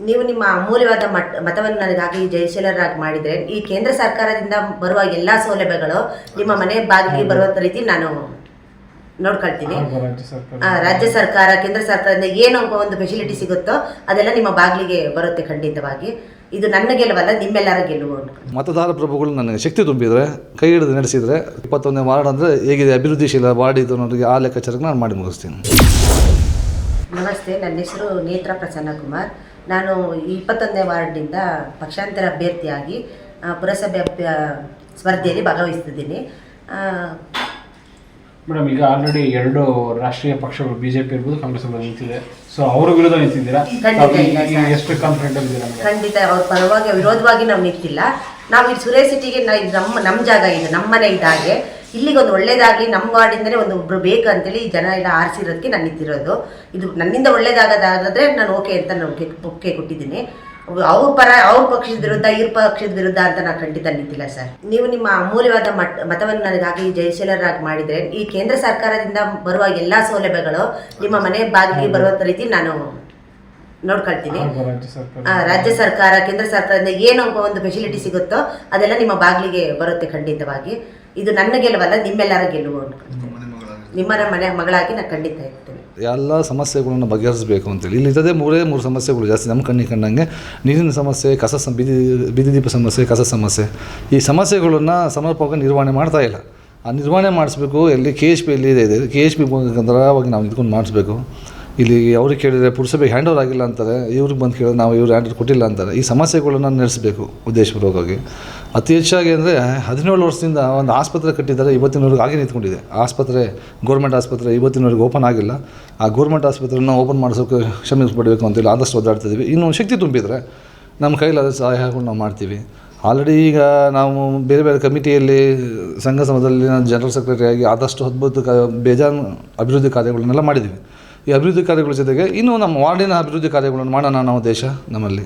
ನೀವು ನಿಮ್ಮ ಅಮೂಲ್ಯವಾದ ಮಟ್ ಮತವನ್ನು ನನಗಾಗಿ ಜಯಶೀಲರಾಗಿ ಮಾಡಿದರೆ ಈ ಕೇಂದ್ರ ಸರ್ಕಾರದಿಂದ ಬರುವ ಎಲ್ಲ ಸೌಲಭ್ಯಗಳು ನಿಮ್ಮ ಮನೆ ಬಾಗಿಲಿಗೆ ಬರುವ ರೀತಿ ನಾನು ನೋಡ್ಕೊಳ್ತೀನಿ. ರಾಜ್ಯ ಸರ್ಕಾರ. ಆ, ರಾಜ್ಯ ಸರ್ಕಾರ ಕೇಂದ್ರ ಸರ್ಕಾರದಿಂದ ಏನು ಒಂದು ಫೆಸಿಲಿಟಿ ಸಿಗುತ್ತೋ ಅದೆಲ್ಲ ನಿಮ್ಮ ಬಾಗಿಲಿಗೆ ಬರುತ್ತೆ ಖಂಡಿತವಾಗಿ. ಇದು ನನ್ನ ಗೆಲುವಲ್ಲ ನಿಮ್ಮೆಲ್ಲರ ಗೆಲುವು ಮತದಾರ ಪ್ರಭುಗಳು ನನಗೆ ಶಕ್ತಿ ತುಂಬಿದರೆ ಕೈ ಹಿಡಿದು ನಡೆಸಿದರೆ ಇಪ್ಪತ್ತೊಂದನೇ ವಾರ್ಡ್ ಅಂದರೆ ಹೇಗಿದೆ ಅಭಿವೃದ್ಧಿಶೀಲ ವಾರ್ಡ್ ಇದು ನನಗೆ ಆ ಲೆಕ್ಕಾಚಾರಕ್ಕೆ ನಾನು ಮಾಡಿ ಮುಗಿಸ್ತೀನಿ. ನಮಸ್ತೆ ನನ್ನ ಹೆಸರು ನೇತ್ರ ಪ್ರಸನ್ನ ಕುಮಾರ್ ನಾನು ಇಪ್ಪತ್ತೊಂದನೇ ವಾರ್ಡ್ನಿಂದ ಪಕ್ಷಾಂತರ ಅಭ್ಯರ್ಥಿಯಾಗಿ ಪುರಸಭೆ ಅಭ್ಯ ಸ್ಪರ್ಧೆಯಲ್ಲಿ ಭಾಗವಹಿಸ್ತಿದ್ದೀನಿ. ಮೇಡಮ್ ಈಗ ಆಲ್ರೆಡಿ ಎರಡು ರಾಷ್ಟ್ರೀಯ ಪಕ್ಷಗಳು ಬಿಜೆಪಿ ಇರ್ಬೋದು ಕಾಂಗ್ರೆಸ್ ಇರ್ಬೋದು ನಿಂತಿದೆ. ಸೊ ಅವ್ರ ವಿರುದ್ಧ ನಿಂತಿದ್ದೀರಾ? ಖಂಡಿತ ಈ- ಇಲ್ಲ ಈ ಸರ್. ಎಷ್ಟು ಕಾನ್ಫಿಡೆಂಟ್ ಇದ್ದೀರಾ ಮೇಡಮ್? ಖಂಡಿತ ಅವ್ರ ಪರವಾಗಿ ವಿರೋಧವಾಗಿ ನಾವು ನಿಂತಿಲ್ಲ. ನಾವು ಈ ಸುರೇಶ್ ಸಿಟಿಗೆ ನಾ ಇದು ನಮ್ಮ ನಮ್ಮ ಜಾಗ ಇದು ನಮ್ಮನೆ ಇದ್ದಾಗೆ ಇಲ್ಲಿಗೆ ಒಂದು ಒಳ್ಳೇದಾಗಲಿ ನಮ್ಮ ವಾರ್ಡಿಂದಲೇ ಒಂದು ಒಬ್ರು ಬೇಕು ಅಂತೇಳಿ ಜನ ಎಲ್ಲ ಆರಿಸಿರೋದಕ್ಕೆ ನಾನು ನಿಂತಿರೋದು. ಇದು ನನ್ನಿಂದ ಒಳ್ಳೇದಾಗೋದಾದ್ರೆ ನಾನು ಓಕೆ ಅಂತ ನಾನು ಒಪ್ಪಿಗೆ ಕೊಟ್ಟಿದ್ದೀನಿ. ಅವ್ರ ಪರ ಅವ್ರ ಪಕ್ಷದ ವಿರುದ್ಧ ಇವ್ರ ಪಕ್ಷದ ವಿರುದ್ಧ ಅಂತ ನಾನು ಖಂಡಿತ ನಿಂತಿಲ್ಲ ಸರ್. ನೀವು ನಿಮ್ಮ ಅಮೂಲ್ಯವಾದ ಮಟ್ ಮತವನ್ನು ನನಗಾಗಿ ಜಯಶೀಲರಾಗಿ ಮಾಡಿದರೆ ಈ ಕೇಂದ್ರ ಸರ್ಕಾರದಿಂದ ಬರುವ ಎಲ್ಲ ಸೌಲಭ್ಯಗಳು ನಿಮ್ಮ ಮನೆ ಬಾಗಿಲಿಗೆ ಬರುವ ರೀತಿ ನಾನು ನೋಡ್ಕೊಳ್ತೀನಿ. ರಾಜ್ಯ ಸರ್ಕಾರ. ಕೇಂದ್ರ ಸರ್ಕಾರದಿಂದ ಏನು ಒಂದು ಫೆಸಿಲಿಟಿ ಸಿಗುತ್ತೋ ಅದೆಲ್ಲ ನಿಮ್ಮ ಬಾಗಿಲಿಗೆ ಬರುತ್ತೆ ಖಂಡಿತವಾಗಿ. ಇದು ನನ್ನ ಗೆಲುವಲ್ಲ ನಿಮ್ಮೆಲ್ಲರ ಗೆಲುವು ಅನ್ಕೊಳ್ತೀನಿ ನಿಮ್ಮನ ಮನೆ ಮಗಳಾಗಿ ನಾನು ಖಂಡಿತ ಇರ್ತೇನೆ. ಎಲ್ಲ ಸಮಸ್ಯೆಗಳನ್ನು ಬಗೆಹರಿಸಬೇಕು ಅಂತೇಳಿ. ಇಲ್ಲಿ ಇದ್ದದೇ ಮೂರೇ ಮೂರು ಸಮಸ್ಯೆಗಳು ಜಾಸ್ತಿ ನಮ್ಮ ಕಣ್ಣಿಗೆ ಕಂಡಂಗೆ. ನೀರಿನ ಸಮಸ್ಯೆ ಕಸ ಸಂ ಬೀದಿ ಬೀದಿ ದೀಪ ಸಮಸ್ಯೆ ಕಸ ಸಮಸ್ಯೆ. ಈ ಸಮಸ್ಯೆಗಳನ್ನು ಸಮರ್ಪಕವಾಗಿ ನಿರ್ವಹಣೆ ಮಾಡ್ತಾ ಇಲ್ಲ. ಆ ನಿರ್ವಹಣೆ ಮಾಡಿಸ್ಬೇಕು ಎಲ್ಲಿ ಕೆ ಎಚ್ ಪಿ ಎಲ್ಲಿ ಇದೆ ಕೆ ಎಚ್ ಪಿ ಮುಖಾಂತರವಾಗಿ ನಾವು ನಿಂತ್ಕೊಂಡು ಮಾಡಿಸ್ಬೇಕು. ಇಲ್ಲಿ ಅವ್ರಿಗೆ ಕೇಳಿದರೆ ಪುರಸಭೆಗೆ ಹ್ಯಾಂಡ್ ಓವರ್ ಆಗಿಲ್ಲ ಅಂತಾರೆ, ಇವ್ರಿಗೆ ಬಂದು ಕೇಳಿದ್ರೆ ನಾವು ಇವ್ರು ಹ್ಯಾಂಡ್ ಕೊಟ್ಟಿಲ್ಲ ಅಂತಾರೆ. ಈ ಸಮಸ್ಯೆಗಳನ್ನು ನಡೆಸಬೇಕು ಉದ್ದೇಶಪೂರ್ವಕವಾಗಿ. ಅತಿ ಹೆಚ್ಚಾಗಿ ಅಂದರೆ ಹದಿನೇಳು ವರ್ಷದಿಂದ ಒಂದು ಆಸ್ಪತ್ರೆ ಕಟ್ಟಿದ್ದಾರೆ ಇವತ್ತಿನವರೆಗೆ ಹಾಗೆ ನಿಂತ್ಕೊಂಡಿದೆ. ಆಸ್ಪತ್ರೆ ಗೌರ್ಮೆಂಟ್ ಆಸ್ಪತ್ರೆ ಇವತ್ತಿನವರೆಗೆ ಓಪನ್ ಆಗಿಲ್ಲ. ಆ ಗೌರ್ಮೆಂಟ್ ಆಸ್ಪತ್ರೆನ ಓಪನ್ ಮಾಡಿಸೋಕೆ ಶ್ರಮಿಸಪಡಬೇಕು ಅಂತೇಳಿ ಆದಷ್ಟು ಒದ್ದಾಡ್ತಿದ್ದೀವಿ ಇನ್ನು ಶಕ್ತಿ ತುಂಬಿದರೆ ನಮ್ಮ ಕೈಲಾದ ಸಹಾಯಗಳು ನಾವು ಮಾಡ್ತೀವಿ. ಆಲ್ರೆಡಿ ಈಗ ನಾವು ಬೇರೆ ಬೇರೆ ಕಮಿಟಿಯಲ್ಲಿ, ಸಂಘ ಸಮದಲ್ಲಿ ನಾನು ಜನರಲ್ ಸೆಕ್ರೆಟರಿಯಾಗಿ ಆದಷ್ಟು ಅದ್ಭುತ ಕ ಬೇಜಾನ್ ಅಭಿವೃದ್ಧಿ ಕಾರ್ಯಗಳನ್ನೆಲ್ಲ ಮಾಡಿದ್ದೀವಿ. ಈ ಅಭಿವೃದ್ಧಿ ಕಾರ್ಯಗಳ ಜೊತೆಗೆ ಇನ್ನೂ ನಮ್ಮ ವಾರ್ಡಿನ ಅಭಿವೃದ್ಧಿ ಕಾರ್ಯಗಳನ್ನು ಮಾಡೋಣ ನಾವು ದೇಶ ನಮ್ಮಲ್ಲಿ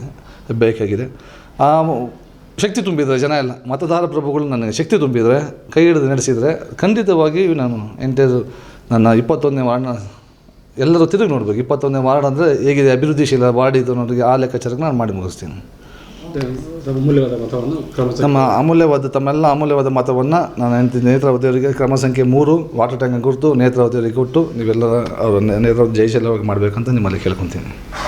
ಬೇಕಾಗಿದೆ ಆ, ಶಕ್ತಿ ತುಂಬಿದರೆ ಜನ ಎಲ್ಲ ಮತದಾರ ಪ್ರಭುಗಳು ನನಗೆ ಶಕ್ತಿ ತುಂಬಿದರೆ, ಕೈ ಹಿಡಿದು ನಡೆಸಿದರೆ ಖಂಡಿತವಾಗಿ ನಾನು ಎಂಟೇರು ನನ್ನ ಇಪ್ಪತ್ತೊಂದನೇ ವಾರ್ಡ್ನ ಎಲ್ಲರೂ ತಿರುಗಿ ನೋಡಬೇಕು. ಇಪ್ಪತ್ತೊಂದನೇ ವಾರ್ಡ್ ಅಂದರೆ ಹೇಗಿದೆ, ಅಭಿವೃದ್ಧಿಶೀಲ ವಾರ್ಡ್ ಇದು ಅನ್ನೋರಿಗೆ ಆ ಲೆಕ್ಕಾಚಾರಕ್ಕೆ ನಾನು ಮಾಡಿ ಮುಗಿಸ್ತೀನಿ. ನಮ್ಮ ಅಮೂಲ್ಯವಾದ, ತಮ್ಮೆಲ್ಲ ಅಮೂಲ್ಯವಾದ ಮತವನ್ನು ನಾನು ನೇತ್ರಾವತಿಯವರಿಗೆ ಕ್ರಮ ಸಂಖ್ಯೆ ಮೂರು, ವಾಟರ್ ಟ್ಯಾಂಕ್ ಗುರುತು, ನೇತ್ರಾವತಿಯವರಿಗೆ ಕೊಟ್ಟು ನೀವೆಲ್ಲ ಅವರ ನೇತ್ರಾವತಿ ಜಯಶೀಲವಾಗಿ ಮಾಡಬೇಕಂತ ನಿಮ್ಮಲ್ಲಿ ಕೇಳ್ಕೊತೀನಿ.